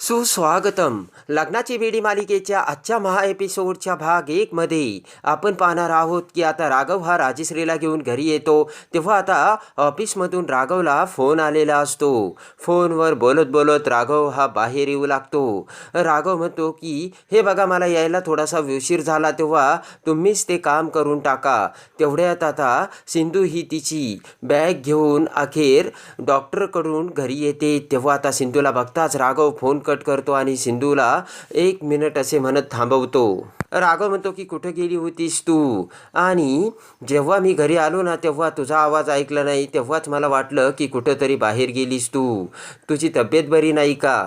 सुस्वागतम. लग्नाची बेडी मालिकेच्या आजच्या महा एपिसोडच्या भाग एकमध्ये आपण पाहणार आहोत की आता राघव हा राजश्रीला घेऊन घरी येतो तेव्हा आता ऑफिसमधून राघवला फोन आलेला असतो. फोनवर बोलत बोलत राघव हा बाहेर येऊ लागतो. राघव म्हणतो की हे बघा मला यायला थोडासा उशीर झाला तेव्हा तुम्हीच ते काम करून टाका. तेवढ्यात आता सिंधू ही तिची बॅग घेऊन अखेर डॉक्टरकडून घरी येते. तेव्हा आता सिंधूला बघताच राघव फोन कट करतो आणि सिंधूला एक मिनिट असे म्हणत थांबवतो. राघव म्हणतो की कुठे गेली होतीस तू? आणि जेव्हा मी घरी आलो ना तेव्हा तुझा आवाज ऐकला नाही. तेव्हाच मला वाटलं की कुठंतरी बाहेर गेलीस तू. तुझी तब्येत बरी नाही का?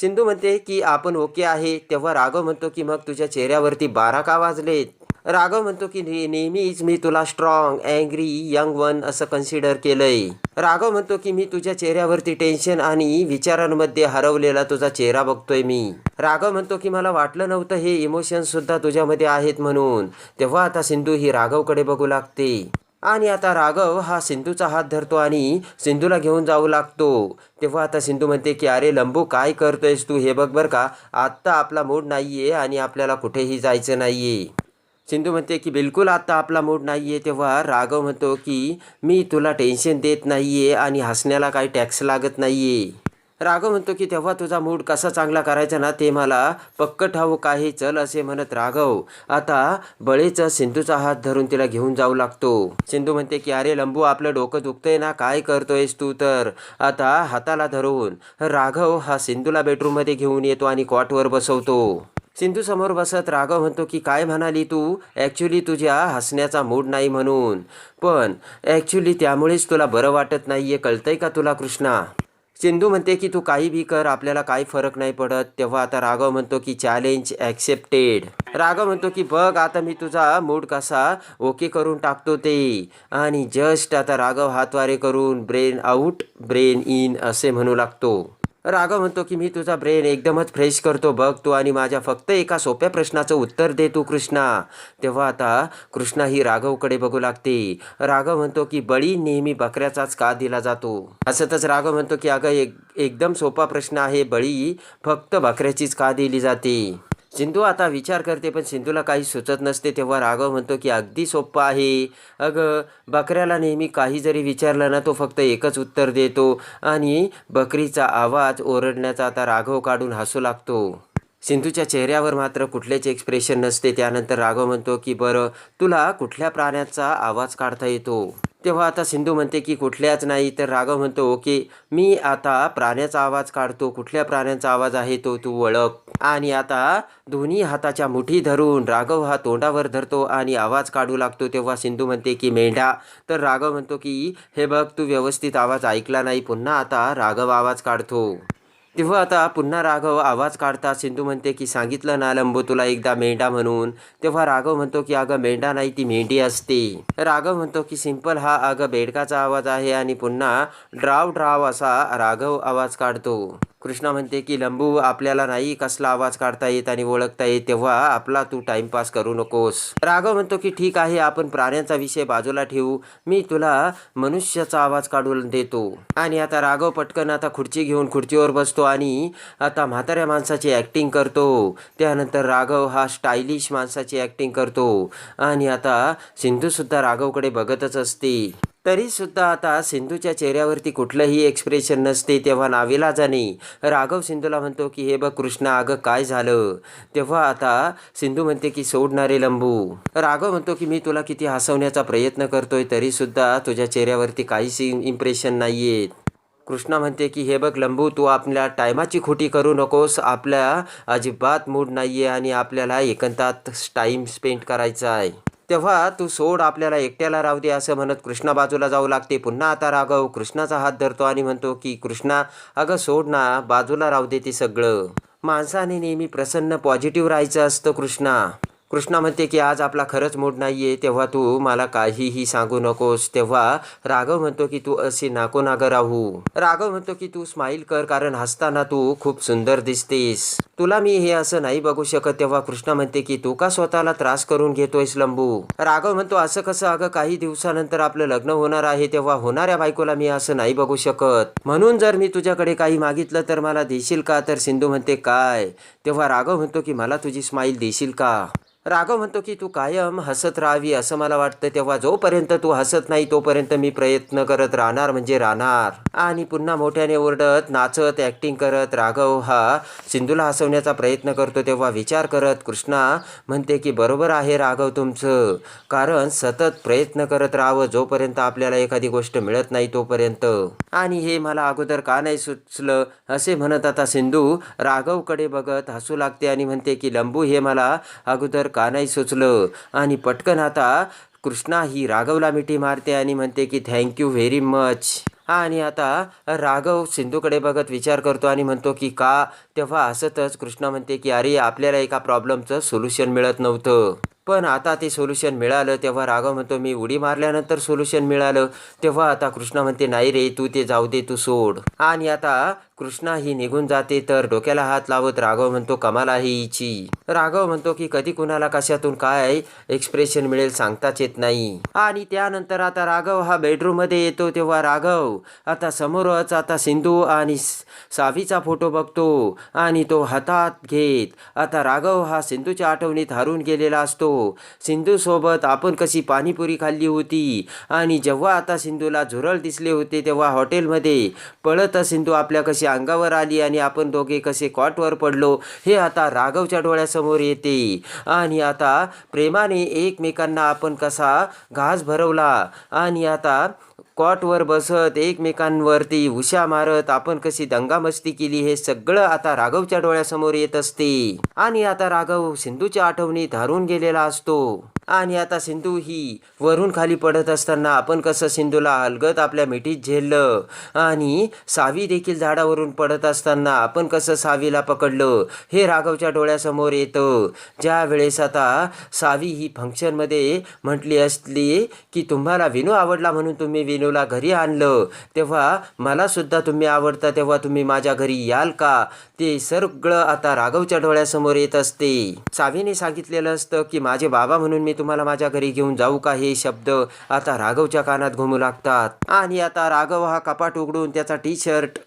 सिंधू म्हणते की आपण ओके आहे. तेव्हा राघव म्हणतो की मग तुझ्या चेहऱ्यावरती बारा का वाजलेत? राघव म्हणतो की ने- नेहमीच मी तुला स्ट्रॉंग अँग्री यंग वन असं कन्सिडर केलंय. राघव म्हणतो की मी तुझ्या चेहऱ्यावरती टेन्शन आणि विचारांमध्ये हरवलेला तुझा चेहरा बघतोय मी. राघव म्हणतो की मला वाटलं नव्हतं हे इमोशन्स सुद्धा तुझ्यामध्ये आहेत म्हणून. तेव्हा आता सिंधू ही राघवकडे बघू लागते. आणि आता राघव हा सिंधूचा हात धरतो आणि सिंधूला घेऊन जाऊ लागतो. तेव्हा आता सिंधू म्हणते की अरे लंबू काय करतोयस तू? हे बघ बरं का आत्ता आपला मूड नाही आहे आणि आपल्याला कुठेही जायचं नाही आहे सिंधू म्हणते की बिलकुल आत्ता आपला मूड नाही आहे तेव्हा राघव म्हणतो की मी तुला टेन्शन देत नाही आहे आणि हसण्याला काही टॅक्स लागत नाही आहे राघव म्हणतो की तेव्हा तुझा मूड कसा चांगला करायचा ना ते मला पक्क ठाऊक आहे. चल असे म्हणत राघव. आता बळेचा सिंधूचा हात धरून तिला घेऊन जाऊ लागतो. सिंधू म्हणते की अरे लंबू आपलं डोकं दुखतंय ना काय करतोयस तू तर? आता हाताला धरून राघव हा सिंधूला बेडरूममध्ये घेऊन येतो आणि कॉटवर बसवतो. सिंधू समोर बसत राघव म्हणतो की काय म्हणाली तू? ॲक्च्युली तुझ्या हसण्याचा मूड नाही म्हणून. पण ॲक्च्युली त्यामुळेच तुला बरं वाटत नाही आहे कळतंय का तुला कृष्णा? सिंधू म्हणते की तू काही बी कर आपल्याला काही फरक नाही पडत. तेव्हा आता राघव म्हणतो की चॅलेंज ॲक्सेप्टेड राघव म्हणतो की बघ आता मी तुझा मूड कसा ओके करून टाकतो ते. आणि जस्ट आता राघव हातवारे करून ब्रेन आऊट ब्रेन इन असे म्हणू लागतो. राघव म्हणतो की मी तुझा ब्रेन एकदमच फ्रेश करतो. बघ तू आणि माझ्या फक्त एका सोप्या प्रश्नाचं उत्तर दे तू कृष्णा. तेव्हा आता कृष्णा ही राघवकडे बघू लागते. राघव म्हणतो की बळी नेहमी बकऱ्याचाच का दिला जातो? असतच राघव म्हणतो की अगं एक एकदम सोपा प्रश्न आहे. बळी फक्त बकऱ्याचीच का दिली जाते? सिंधू आता विचार करते पण सिंधूला काही सुचत नसते. तेव्हा राघव म्हणतो की अगदी सोपं आहे. अगं बकऱ्याला नेहमी काही जरी विचारलं ना तो फक्त एकच उत्तर देतो आणि बकरीचा आवाज ओरडण्याचा आता राघव काढून हसू लागतो. सिंधूच्या चेहऱ्यावर मात्र कुठलेच एक्सप्रेशन नसते. त्यानंतर राघव म्हणतो की बरं तुला कुठल्या प्राण्याचा आवाज काढता येतो? तेव्हा आता सिंधू म्हणते की कुठल्याच नाही. तर राघव म्हणतो ओके मी आता प्राण्याचा आवाज काढतो. कुठल्या प्राण्याचा आवाज आहे तो? तू ओळख. आणि आता दोन्ही हाताच्या मुठी धरून राघव हा तोंडावर धरतो आणि आवाज काढू लागतो. तेव्हा सिंधू म्हणते की मेंढा. तर राघव म्हणतो की हे बघ तू व्यवस्थित आवाज ऐकला नाही. पुन्हा आता राघव आवाज काढतो. तेव्हा आता पुन्हा राघव आवाज काढता सिंधू म्हणते की सांगितलं ना लंबू तुला एकदा मेंढा म्हणून. तेव्हा राघव म्हणतो की अगं मेंढा नाही ती मेंढी असते. राघव म्हणतो की सिंपल हा अगं बेडकाचा आवाज आहे आणि पुन्हा ड्राव ड्राव असा राघव आवाज काढतो. कृष्णा म्हणते की लंबू आपल्याला नाही कसला आवाज काढता येत आणि ओळखता येत तेव्हा आपला तू टाइमपास करू नकोस. राघव म्हणतो की ठीक आहे आपण प्राण्यांचा विषय बाजूला ठेवू. मी तुला मनुष्याचा आवाज काढून देतो. आणि आता राघव पटकन आता खुर्ची घेऊन खुर्चीवर बसतो आणि आता म्हाताऱ्या माणसाची ॲक्टिंग करतो. त्यानंतर राघव हा स्टायलिश माणसाची ॲक्टिंग करतो. आणि आता सिंधूसुद्धा राघवकडे बघतच असते. तरीसुद्धा आता सिंधूच्या चेहऱ्यावरती कुठलंही एक्सप्रेशन नसते तेव्हा नाविलाजाने राघव सिंधूला म्हणतो की हे बघ कृष्णा अगं काय झालं? तेव्हा आता सिंधू म्हणते की सोडणारे लंबू. राघव म्हणतो की मी तुला किती हसवण्याचा प्रयत्न करतोय तरीसुद्धा तुझ्या चेहऱ्यावरती काहीच इम्प्रेशन नाही आहेत कृष्णा म्हणते की हे बघ लंबू तू आपल्या टायमाची खोटी करू नकोस. आपल्या अजिबात मूड नाही आहे आणि आपल्याला एकांतात टाईम स्पेंड करायचा आहे. तेव्हा तू सोड आपल्याला एकट्याला राहू दे असं म्हणत कृष्णा बाजूला जाऊ लागते. पुन्हा आता राघव कृष्णाचा हात धरतो आणि म्हणतो की कृष्णा अगं सोड ना बाजूला राहू दे ते सगळं. माणसाने नेहमी प्रसन्न पॉझिटिव्ह राहायचं असतं कृष्णा. कृष्णा म्हणते की आज आपला खरंच मूड नाही आहे तेव्हा तू मला काहीही सांगू नकोस. तेव्हा राघव म्हणतो की तू असे नाको नागं राहू. राघव म्हणतो की तू स्माईल कर कारण हसताना तू खूप सुंदर दिसतेस. तुला मी हे असं नाही बघू शकत तेव्हा कृष्णा म्हणते की तू का स्वतःला त्रास करून घेतोयस लंबू? राघव म्हणतो असं कसं? अगं काही दिवसानंतर आपलं लग्न होणार आहे तेव्हा होणाऱ्या बायकोला मी असं नाही बघू शकत. म्हणून जर मी तुझ्याकडे काही मागितलं तर मला देशील का? तर सिंधू म्हणते काय? तेव्हा राघव म्हणतो की मला तुझी स्माईल देशील का? राघव म्हणतो की तू कायम हसत राहावी असं मला वाटतं. तेव्हा जोपर्यंत तू हसत नाही तोपर्यंत मी प्रयत्न करत राहणार म्हणजे राहणार. आणि पुन्हा मोठ्याने ओरडत नाचत ॲक्टिंग करत राघव हा सिंधूला वाचवण्याचा प्रयत्न करतो तेव्हा विचार करत कृष्णा म्हणते की बरोबर आहे राघव तुमचं. कारण सतत प्रयत्न करत राहावं जोपर्यंत आपल्याला एखादी गोष्ट मिळत नाही तोपर्यंत. आणि हे मला अगोदर का नाही सुचलं? असे म्हणत आता सिंधू राघवकडे बघत हसू लागते आणि म्हणते की लंबू हे मला अगोदर का नाही सुचलं? आणि पटकन आता कृष्णा ही राघवला मिठी मारते आणि म्हणते की थँक्यू व्हेरी मच. आणि आता राघव सिंधूकडे बघत विचार करतो आणि म्हणतो की का? तेव्हा हसतच कृष्णा म्हणते की अरे आपल्याला एका प्रॉब्लेमचं सोल्युशन मिळत नव्हतं. पण आता ते सोल्युशन मिळालं तेव्हा राघव म्हणतो मी उडी मारल्यानंतर सोल्युशन मिळालं. तेव्हा आता कृष्णा म्हणते नाही रे तू ते जाऊ दे तू सोड. आणि आता कृष्णा ही निघून जाते तर डोक्याला हात लावत राघव म्हणतो कमाला ही हिची. राघव म्हणतो की कधी कुणाला कशातून काय एक्सप्रेशन मिळेल सांगताच येत नाही. आणि त्यानंतर आता राघव हा बेडरूममध्ये येतो तेव्हा राघव आता समोरच आता सिंधू आणि सावीचा फोटो बघतो आणि तो हातात घेत आता राघव हा सिंधूच्या आठवणीत हरून गेलेला असतो. सिंधू सोबत आपण कशी पाणीपुरी खाल्ली होती आणि जेव्हा आता सिंधूला झुरळ दिसले होते तेव्हा हॉटेलमध्ये पळत सिंधू आपल्या कशी अंगावर आली आणि आपण दोघे कसे कॉटवर पडलो हे आता राघवच्या डोळ्यासमोर येते. आणि आता प्रेमाने एकमेकांना आपण कसा घास भरवला आणि आता कॉटवर बसत एकमेकांवरती उशा मारत आपण कशी दंगामस्ती केली हे सगळं आता राघवच्या डोळ्यासमोर येत असते. आणि आता राघव सिंधूच्या आठवणीत हरून गेलेला असतो. आणि आता सिंधू ही वरून खाली पडत असताना आपण कसं सिंधूला हलगत आपल्या मिठीत झेललं? आणि सावी देखील झाडावरून पडत असताना आपण कसं सावीला पकडलं? हे राघवच्या डोळ्यासमोर येतं. ज्या वेळेस आता सावी ही फंक्शनमध्ये म्हटली असली की तुम्हाला विनू आवडला म्हणून तुम्ही विनूला घरी आणलं. तेव्हा मला सुद्धा तुम्ही आवडता तेव्हा तुम्ही माझ्या घरी याल का? ते सगळं आता राघवच्या डोळ्यासमोर येत असते. सावीने सांगितलेलं असतं की माझे बाबा म्हणून मी तुम्हाला माझ्या घरी घेऊन जाऊ का? हे शब्द आता राघवच्या कानात घुमू लागतात. आणि आता राघव हा कपाट उघडून त्याचा टी शर्ट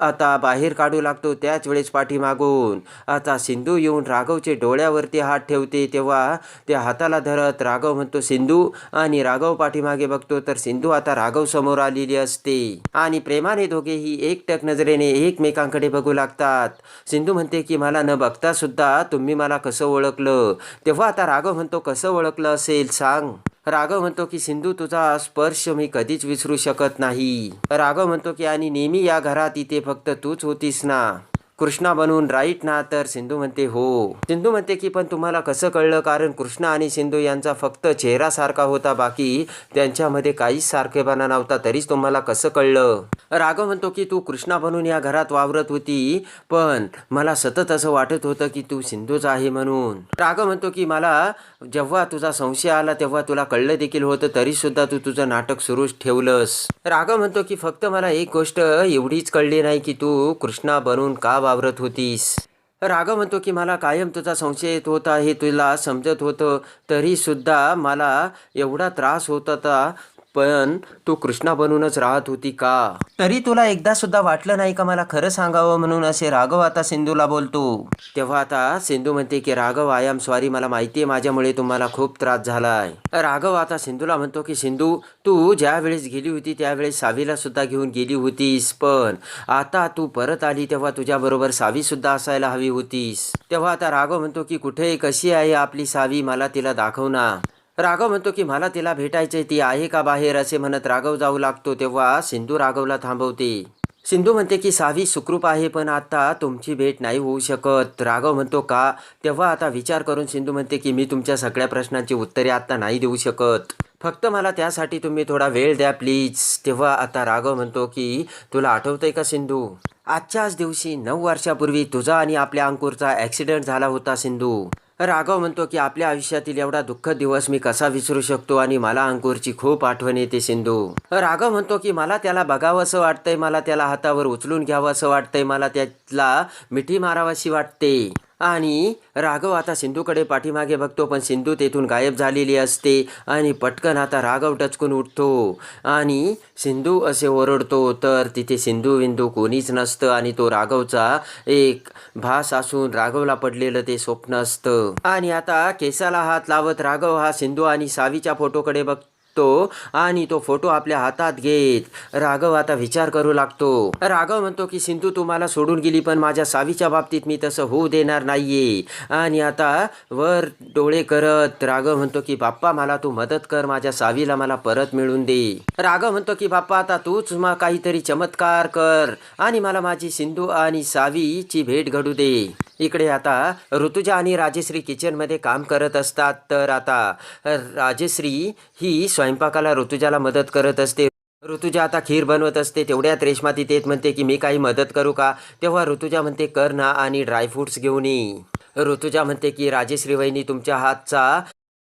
आता बाहेर काढू लागतो त्याच वेळेस पाठीमागून. आता सिंधू येऊन राघवचे डोळ्यावरती हात ठेवते तेव्हा त्या हाताला धरत राघव म्हणतो सिंधू आणि राघव पाठीमागे बघतो तर सिंधू आता राघव समोर आलेली असते. आणि प्रेमाने दोघेही एकटक नजरेने एकमेकांकडे बघू लागतात. सिंधू म्हणते की मला न बघता सुद्धा तुम्ही मला कसं ओळखलं? तेव्हा आता राघव म्हणतो कसं ओळखलं असेल? सांग. राघव म्हणतो की सिंधू तुझा स्पर्श मी कधीच विसरू शकत नाही. राघव म्हणतो की आणि नेहमी या घरात इथे फक्त तूच होतीस ना. कृष्णा बनून राईट ना तर सिंधू म्हणते हो. सिंधू म्हणते की पण तुम्हाला कसं कळलं? कारण कृष्णा आणि सिंधू यांचा फक्त चेहरा सारखा होता बाकी त्यांच्यामध्ये काहीच सारखेपणा नव्हता तरीच तुम्हाला कसं कळलं? राघव म्हणतो की तू कृष्णा बनून या घरात वावरत होती पण मला सतत असं वाटत होतं की तू सिंधूच आहे म्हणून. राघव म्हणतो की मला जेव्हा तुझा संशय आला तेव्हा तुला कळलं देखील होतं तरी सुद्धा तू तुझं नाटक सुरूच ठेवलंस. राघव म्हणतो की फक्त मला एक गोष्ट एवढीच कळली नाही की तू कृष्णा बनून का वावरत होतीस. राघव म्हणतो की मला कायम तुझा संशय येत होता. हे तुला समजत होतं. तरीसुद्धा मला एवढा त्रास होत होता. पण तू कृष्णा बनूनच राहत होती का? तरी तुला एकदा सुद्धा वाटलं नाही का मला खरं सांगावं म्हणून असे राघव आता सिंधूला बोलतो? तेव्हा आता सिंधू म्हणते की राघव आय एम सॉरी मला माहिती आहे माझ्यामुळे तुम्हाला खूप त्रास झालाय. राघव आता सिंधूला म्हणतो की सिंधू तू ज्या वेळेस गेली होती त्यावेळेस सावीला सुद्धा घेऊन गेली होतीस पण आता तू परत आली तेव्हा तुझ्याबरोबर सावी सुद्धा असायला हवी होतीस. तेव्हा आता राघव म्हणतो की कुठे कशी आहे आपली सावी? मला तिला दाखव ना. राघव म्हणतो की मला तिला भेटायचे ती आहे का बाहेर? असे म्हणत राघव जाऊ लागतो. तेव्हा सिंधू राघवला थांबवते. सिंधू म्हणते की सावी सुखरूप आहे पण आता तुमची भेट नाही होऊ शकत. राघव म्हणतो का? तेव्हा आता विचार करून सिंधू म्हणते की मी तुमच्या सगळ्या प्रश्नांची उत्तरे आता नाही देऊ शकत. फक्त मला त्यासाठी तुम्ही थोडा वेळ द्या प्लीज. तेव्हा आता राघव म्हणतो की तुला आठवतंय का सिंधू? आजच्याच दिवशी नऊ वर्षापूर्वी तुझा आणि आपल्या अंकुरचा ॲक्सिडेंट झाला होता सिंधू. राघव म्हणतो की आपल्या आयुष्यातील एवढा दुःख दिवस मी कसा विसरू शकतो आणि मला अंकुरची खूप आठवण येते सिंधू. राघव म्हणतो की मला त्याला बघावंसं वाटतंय मला त्याला हातावर उचलून घ्यावं असं वाटतंय मला त्याला मिठी मारावाशी वाटते. आणि राघव आता सिंधूकडे पाठीमागे बघतो पण सिंधू तेथून गायब झालेली असते आणि पटकन आता राघव टचकून उठतो आणि सिंधू असे ओरडतो तर तिथे सिंधू विंदू कोणीच नसतं आणि तो राघवचा एक भास असून राघवला पडलेलं ते स्वप्न असतं. आणि आता केसाला हात लावत राघव हा सिंधू आणि सावीच्या फोटोकडे बघतो. आणि तो फोटो आपल्या हातात घेत राघव आता विचार करू लागतो. राघव म्हणतो की सिंधू तुम्हाला सोडून गेली पण माझ्या सावीच्या बाबतीत मी तसं होऊ देणार नाहीये. आणि आता वर डोळे करत राघव म्हणतो की बाप्पा मला तू मदत कर माझ्या सावीला मला परत मिळून दे. राघव म्हणतो की बाप्पा आता तूच मग काहीतरी चमत्कार कर आणि मला माझी सिंधू आणि सावीची भेट घडू दे. इकडे आता ऋतुजा आणि राजेश्री किचनमध्ये काम करत असतात. तर आता राजेश्री ही स्वयंपाकाला ऋतुजाला मदत करत असते. ऋतुजा आता खीर बनवत असते. तेवढ्यात रेश्मा तिथे येत म्हणते की मी काही मदत करू का? तेव्हा ऋतुजा म्हणते कर ना आणि ड्रायफ्रुट्स घेऊन ये. ऋतुजा म्हणते की राजेश्री वहिनी तुमच्या हातचा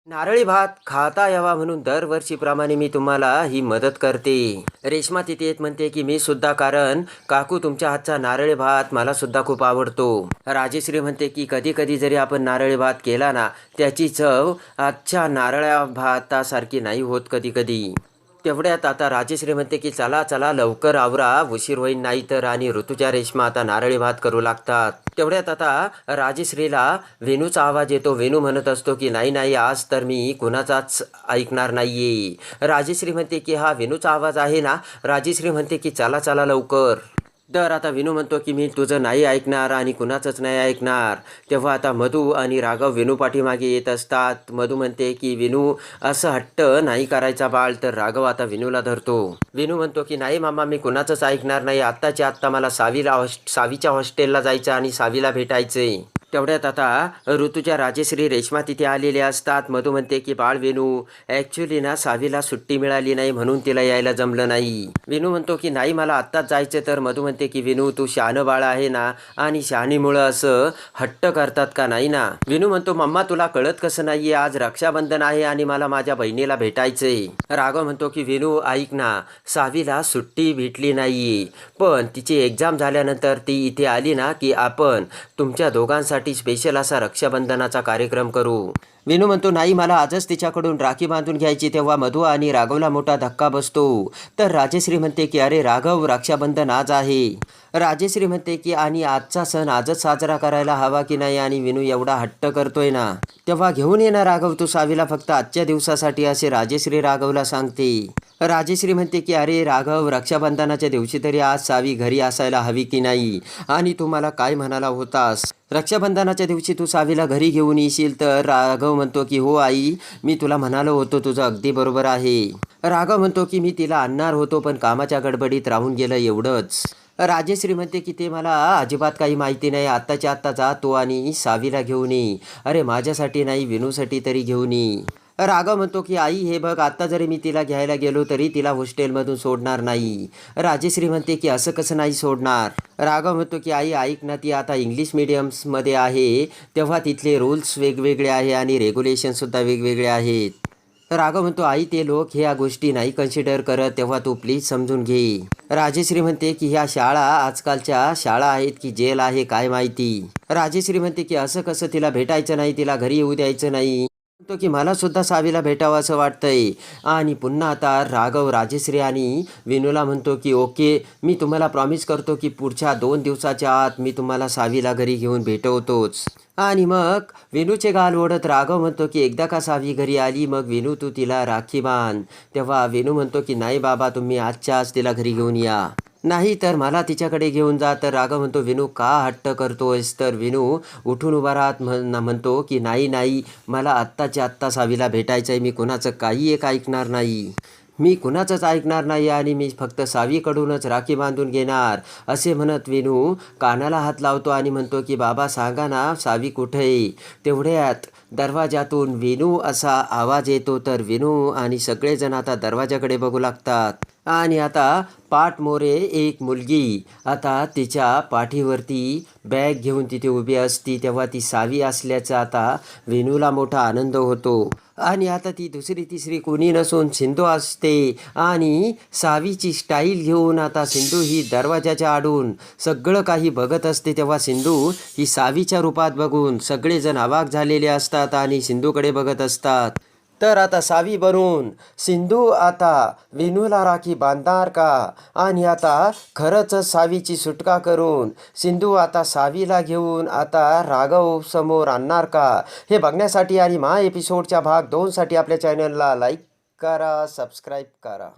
नारळी भात खाता यावा म्हणून दरवर्षीप्रमाणे मी तुम्हाला ही मदत करते. रेश्मा तिथे येत म्हणते की मी सुद्धा कारण काकू तुमच्या हातचा नारळी भात मला सुद्धा खूप आवडतो. राजेश्री म्हणते की कधी कधी जरी आपण नारळी भात केला ना त्याची चव आजच्या नारळ्या भातासारखी नाही होत कधी कधी तेवढ्यात आता राजेश्री म्हणते की चला चला लवकर आवरा. उशीर होईल नाही तर आणि ऋतुजा रेश्मा आता नारळी भात करू लागतात. तेवढ्यात आता राजेश्रीला वेणूचा आवाज येतो. वेणू म्हणत असतो की नाही नाही आज तर मी कुणाचाच ऐकणार नाहीये. राजेश्री म्हणते की हा वेणूचा आवाज आहे ना. राजेश्री म्हणते की चला चला लवकर. तर आता विनू म्हणतो की मी तुझं नाही ऐकणार आणि कुणाचंच नाही ऐकणार. तेव्हा आता मधू आणि राघव विनू पाठीमागे येत असतात. मधू म्हणते की विनू असं हट्ट नाही करायचा बाळ तर राघव आता विनूला धरतो. विनू म्हणतो की नाही मामा मी कुणाचंच ऐकणार नाही. आत्ताच्या आत्ता मला सावीला हॉस् सावीच्या हॉस्टेलला जायचं आणि सावीला भेटायचंय. तेवढ्यात आता ऋतूच्या राजेश्री रेश्मा तिथे आलेले असतात. मधू म्हणते की बाळ वेणू ॲक्च्युली ना सावीला सुट्टी मिळाली नाही म्हणून तिला यायला जमलं नाही. विनू म्हणतो की नाही मला आत्ताच जायचं तर मधू म्हणते की विनू तू शहाणं बाळ आहे ना आणि शहाणीमुळं असं हट्ट करतात का नाही ना? विनू म्हणतो मम्मा तुला कळत कसं नाहीये आज रक्षाबंधन आहे आणि मला माझ्या बहिणीला भेटायचंय. राघव म्हणतो की विनू ऐक ना सावीला सुट्टी भेटली नाहीये पण तिची एक्झाम झाल्यानंतर ती इथे आली ना की आपण तुमच्या दोघांसाठी स्पेशल असा रक्षाबंधनाचा कार्यक्रम करू. विनू म्हणतो नाही मला आजच तिच्याकडून राखी बांधून घ्यायची तेव्हा मधु आणि राघवला मोठा धक्का बसतो. तर राजेश्री म्हणते की अरे राघव रक्षाबंधन आज आहे. राजेश्री म्हणते की आणि आजचा सण आजच साजरा करायला हवा की नाही? आणि विनू एवढा हट्ट करतोय ना. तेव्हा घेऊन ये ना राघव तू सावीला फक्त आजच्या दिवसासाठी असे राजेश्री राघवला सांगते. राजेश्री म्हणते की अरे राघव रक्षाबंधनाच्या दिवशी तरी आज सावी घरी असायला हवी की नाही? आणि तू मला काय म्हणाला होतास? रक्षाबंधनाच्या दिवशी तू सावीला घरी घेऊन येशील तर राघव म्हणतो की हो आई मी तुला म्हणालो होतो तुझं अगदी बरोबर आहे. राघव म्हणतो की मी तिला आणणार होतो पण कामाच्या गडबडीत राहून गेलं एवढंच. राजेश्री म्हणते की ते मला अजिबात काही माहिती नाही आत्ताच्या आत्ता जा तो आणि सावीला घेऊन ये. अरे माझ्यासाठी नाही विनूसाठी तरी घेऊन ये. राघव म्हणतो की आई हे बघ आता जरी मी तिला घ्यायला गेलो तरी तिला हॉस्टेलमधून सोडणार नाही. राजेश्री म्हणते की असं कसं नाही सोडणार? राघव म्हणतो की आई ऐक ना ती आता इंग्लिश मिडियम्समध्ये आहे. तेव्हा तिथले रूल्स वेगवेगळे आहे आणि रेग्युलेशनसुद्धा वेगवेगळे आहेत. राघव म्हणतो आई ते लोक ह्या गोष्टी नाही कन्सिडर करत तेव्हा तू प्लीज समजून घे. राजेश्री म्हणते की ह्या शाळा आजकालच्या शाळा आहेत की जेल आहे काय माहिती? राजेश्री म्हणते की असं कसं तिला भेटायचं नाही तिला घरी येऊ द्यायचं नाही? म्हणतो की मला सुद्धा सावीला भेटावं असं वाटतंय. आणि पुन्हा आता राघव राजेश्री आणि विनूला म्हणतो की ओके मी तुम्हाला प्रॉमिस करतो की पुढच्या दोन दिवसाच्या आत मी तुम्हाला सावीला घरी घेऊन भेटवतोच. आणि मग विनूचे गाल ओढत राघव म्हणतो की एकदा का सावी घरी आली मग विनू तू तिला राखी बांध तेव्हा विनू म्हणतो की नाही बाबा तुम्ही आजच्या आज तिला घरी घेऊन या. नाही तर मला तिच्याकडे घेऊन जा. तर राघव म्हणतो विनू का हट्ट करतोयस? तर विनू उठून उभा राहत म्हण म्हणतो की नाही नाही मला आत्ताच्या आत्ता सावीला भेटायचं आहे मी कुणाचं काही एक ऐकणार नाही. मी कुणाचंच ऐकणार नाही आणि मी फक्त सावीकडूनच राखी बांधून घेणार. असे म्हणत विनू कानाला हात लावतो आणि म्हणतो की बाबा सांगा ना सावी कुठे आहे? तेवढ्यात दरवाजातून विनू असा आवाज येतो. तर विनू आणि सगळेजण आता दरवाजाकडे बघू लागतात. आणि आता पाठमोरे एक मुलगी. आता तिच्या पाठीवरती बॅग घेऊन तिथे उभी असती तेव्हा ती सावी असल्याचा आता वेणूला मोठा आनंद होतो. आणि आता ती दुसरी तिसरी कोणी नसून सिंधू असते. आणि सावीची स्टाईल घेऊन आता सिंधू ही दरवाजाच्या आडून सगळं काही बघत असते तेव्हा सिंधू ही सावीच्या रूपात बघून सगळेजण अवाक झालेले असतात आणि सिंधूकडे बघत असतात. तर आता सावी बनून सिंधू आता विनूला राखी बांधणार का? आणि आता खरंच सावीची सुटका करून सिंधू आता सावीला घेऊन आता राघव समोर आणणार का? हे बघण्यासाठी आणि महा एपिसोडच्या भाग दोनसाठी आपल्या चॅनलला लाईक करा सबस्क्राईब करा.